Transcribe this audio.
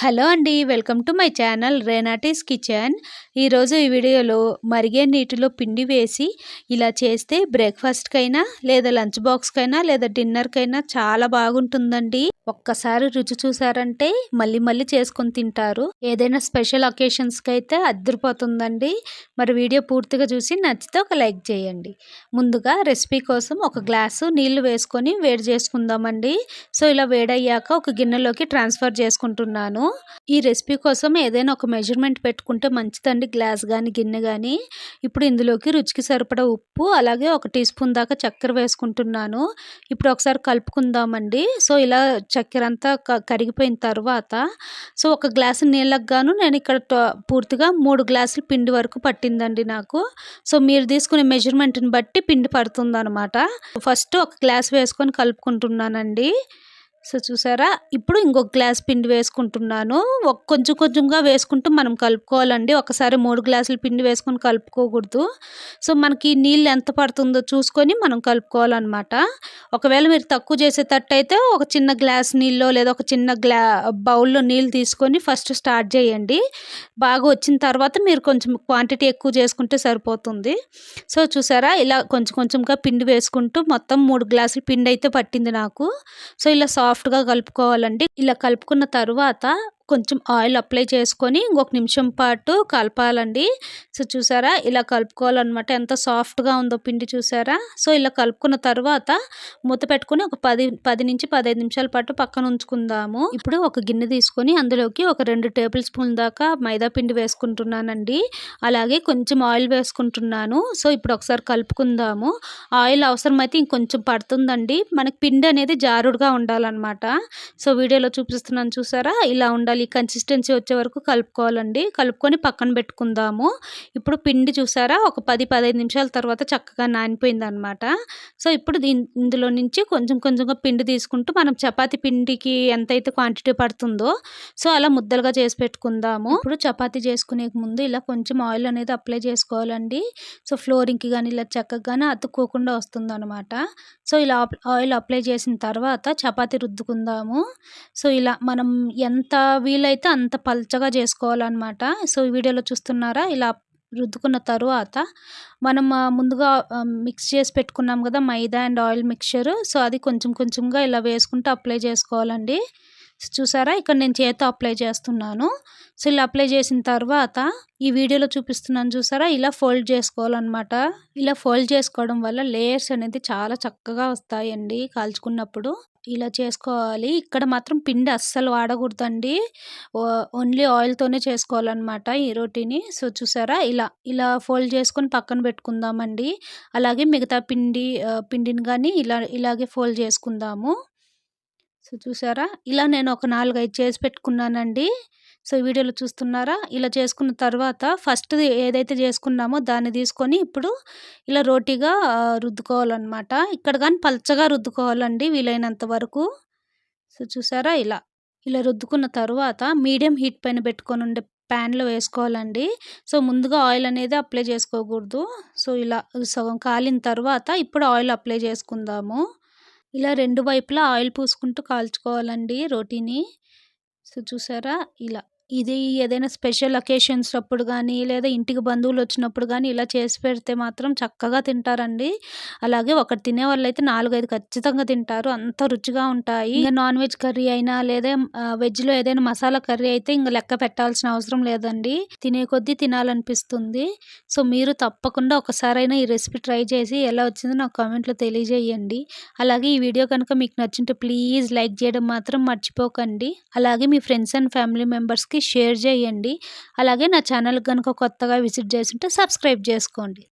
Hello అండి welcome to my channel Renati's kitchen. ఈరోజు ఈ వీడియోలో మరిగే నీటిలో పిండి వేసి ఇలా చేస్తే బ్రేక్ఫాస్ట్కైనా లేదా లంచ్ బాక్స్కైనా లేదా డిన్నర్కైనా చాలా బాగుంటుందండి. ఒక్కసారి రుచి చూసారంటే మళ్ళీ మళ్ళీ చేసుకొని తింటారు. ఏదైనా స్పెషల్ అకేషన్స్కి అయితే అద్దరిపోతుందండి. మరి వీడియో పూర్తిగా చూసి నచ్చితే ఒక లైక్ చేయండి. ముందుగా రెసిపీ కోసం ఒక గ్లాసు నీళ్ళు వేసుకొని వేడి చేసుకుందామండి. సో ఇలా వేడయ్యాక ఒక గిన్నెలోకి ట్రాన్స్ఫర్ చేసుకుంటున్నాను. ఈ రెసిపీ కోసం ఏదైనా ఒక మెజర్మెంట్ పెట్టుకుంటే మంచిదండి గ్లాస్ కానీ గిన్నె కానీ ఇప్పుడు ఇందులోకి రుచికి సరిపడా ఉప్పు అలాగే ఒక టీ స్పూన్ దాకా చక్కెర వేసుకుంటున్నాను. ఇప్పుడు ఒకసారి కలుపుకుందామండి. సో ఇలా చక్కెర అంతా కరిగిపోయిన తర్వాత సో ఒక గ్లాసు నీళ్ళకు గాను నేను ఇక్కడ పూర్తిగా మూడు గ్లాసులు పిండి వరకు పట్టిందండి నాకు. సో మీరు తీసుకునే మెజర్మెంట్ని బట్టి పిండి పడుతుంది అనమాట ఫస్ట్ ఒక గ్లాస్ వేసుకొని కలుపుకుంటున్నానండి. సో చూసారా? ఇప్పుడు ఇంకొక గ్లాస్ పిండి వేసుకుంటున్నాను. ఒక కొంచెం కొంచెంగా వేసుకుంటూ మనం కలుపుకోవాలండి. ఒకసారి మూడు గ్లాసులు పిండి వేసుకొని కలుపుకోకూడదు. సో మనకి నీళ్ళు ఎంత పడుతుందో చూసుకొని మనం కలుపుకోవాలన్నమాట. ఒకవేళ మీరు తక్కువ చేసేటట్టు అయితే ఒక చిన్న గ్లాస్ నీళ్ళో లేదా ఒక చిన్న గ్లా బౌల్లో నీళ్ళు తీసుకొని ఫస్ట్ స్టార్ట్ చేయండి. బాగా వచ్చిన తర్వాత మీరు కొంచెం క్వాంటిటీ ఎక్కువ చేసుకుంటే సరిపోతుంది. సో చూసారా? ఇలా కొంచెం కొంచెంగా పిండి వేసుకుంటూ మొత్తం మూడు గ్లాసులు పిండి అయితే పట్టింది నాకు. సో ఇలా సాఫ్ట్ సాఫ్ట్గా కలుపుకోవాలండి ఇలా కలుపుకున్న తర్వాత కొంచెం ఆయిల్ అప్లై చేసుకొని ఇంకొక నిమిషం పాటు కలపాలండి. సో చూసారా? ఇలా కలుపుకోవాలన్నమాట. ఎంత సాఫ్ట్గా ఉందో పిండి చూసారా? సో ఇలా కలుపుకున్న తర్వాత మూత పెట్టుకుని ఒక పది పది నుంచి పదహైదు నిమిషాల పాటు పక్కన ఉంచుకుందాము. ఇప్పుడు ఒక గిన్నె తీసుకొని అందులోకి ఒక రెండు టేబుల్ స్పూన్ దాకా మైదా పిండి వేసుకుంటున్నానండి. అలాగే కొంచెం ఆయిల్ వేసుకుంటున్నాను. సో ఇప్పుడు ఒకసారి కలుపుకుందాము. ఆయిల్ అవసరమైతే ఇంకొంచెం పడుతుందండి. మనకి పిండి అనేది జారుడుగా ఉండాలన్నమాట. సో వీడియోలో చూపిస్తున్నాను చూసారా? ఇలా ఉండాలి. కలుపుకోవాలి కన్సిస్టెన్సీ వచ్చే వరకు కలుపుకోవాలండి. కలుపుకొని పక్కన పెట్టుకుందాము. ఇప్పుడు పిండి చూసారా? ఒక పది పదహైదు నిమిషాల తర్వాత చక్కగా నానిపోయింది అనమాట సో ఇప్పుడు ఇందులో నుంచి కొంచెం కొంచెంగా పిండి తీసుకుంటూ మనం చపాతి పిండికి ఎంతైతే క్వాంటిటీ పడుతుందో సో అలా ముద్దలుగా చేసి పెట్టుకుందాము. ఇప్పుడు చపాతీ చేసుకునే ముందు ఇలా కొంచెం ఆయిల్ అనేది అప్లై చేసుకోవాలండి. సో ఫ్లోరింగ్కి కానీ ఇలా చక్కగా కానీ అతుక్కోకుండా వస్తుంది అనమాట సో ఇలా ఆయిల్ అప్లై చేసిన తర్వాత చపాతీ రుద్దుకుందాము. సో ఇలా మనం ఎంత వీలైతే అంత పల్చగా చేసుకోవాలన్నమాట. సో ఈ వీడియోలో చూస్తున్నారా? ఇలా రుద్దుకున్న తరువాత మనం ముందుగా మిక్స్ చేసి పెట్టుకున్నాం కదా maida and oil mixture. So అది కొంచెం కొంచెంగా ఇలా వేసుకుంటూ అప్లై చేసుకోవాలండి. చూసారా? ఇక్కడ నేను చేతితో అప్లై చేస్తున్నాను. సో ఇలా అప్లై చేసిన తర్వాత ఈ వీడియోలో చూపిస్తున్నాను చూసారా? ఇలా ఫోల్డ్ చేసుకోవాలన్నమాట. ఇలా ఫోల్డ్ చేసుకోవడం వల్ల లేయర్స్ అనేది చాలా చక్కగా వస్తాయండి కాల్చుకున్నప్పుడు. ఇలా చేసుకోవాలి. ఇక్కడ మాత్రం పిండి అస్సలు వాడకూడదండి. ఓన్లీ ఆయిల్తోనే చేసుకోవాలన్నమాట ఈ రోటీని. సో చూసారా? ఇలా ఇలా ఫోల్డ్ చేసుకొని పక్కన పెట్టుకుందామండి. అలాగే మిగతా పిండి పిండిని కానీ ఇలా ఇలాగే ఫోల్డ్ చేసుకుందాము. సో చూసారా? ఇలా నేను ఒక నాలుగు ఐదు చేసి పెట్టుకున్నానండి. సో వీడియోలో చూస్తున్నారా? ఇలా చేసుకున్న తర్వాత ఫస్ట్ ఏదైతే చేసుకున్నామో దాన్ని తీసుకొని ఇప్పుడు ఇలా రోటీగా రుద్దుకోవాలన్నమాట. ఇక్కడ కానీ పల్చగా రుద్దుకోవాలండి వీలైనంత వరకు. సో చూసారా? ఇలా ఇలా రుద్దుకున్న తర్వాత మీడియం హీట్ పైన పెట్టుకొని ఉండే ప్యాన్లో వేసుకోవాలండి. సో ముందుగా ఆయిల్ అనేది అప్లై చేసుకోకూడదు. సో ఇలా సగం కాలిన తర్వాత ఇప్పుడు ఆయిల్ అప్లై చేసుకుందాము. ఇలా రెండు వైపులా ఆయిల్ పూసుకుంటూ కాల్చుకోవాలండి రోటీని. సో చూసారా? ఇలా. ఇది ఏదైనా స్పెషల్ అకేషన్స్ అప్పుడు కానీ లేదా ఇంటికి బంధువులు వచ్చినప్పుడు కానీ ఇలా చేసి పెడితే మాత్రం చక్కగా తింటారండి. అలాగే ఒకటి తినే వాళ్ళు అయితే నాలుగైదు ఖచ్చితంగా తింటారు. అంత రుచిగా ఉంటాయి. ఇంకా నాన్ వెజ్ కర్రీ అయినా లేదా వెజ్లో ఏదైనా మసాలా కర్రీ అయితే ఇంకా లెక్క పెట్టాల్సిన అవసరం లేదండి. తినే కొద్దీ తినాలనిపిస్తుంది. సో మీరు తప్పకుండా ఒకసారైనా ఈ రెసిపీ ట్రై చేసి ఎలా వచ్చిందో నాకు కామెంట్లో తెలియజేయండి. అలాగే ఈ వీడియో కనుక మీకు నచ్చింటే ప్లీజ్ లైక్ చేయడం మాత్రం మర్చిపోకండి. అలాగే మీ ఫ్రెండ్స్ అండ్ ఫ్యామిలీ మెంబర్స్కి షేర్ చేయండి. అలాగే నా ఛానల్ కనుక కొత్తగా విజిట్ చేస్తుంటే సబ్స్క్రైబ్ చేసుకోండి.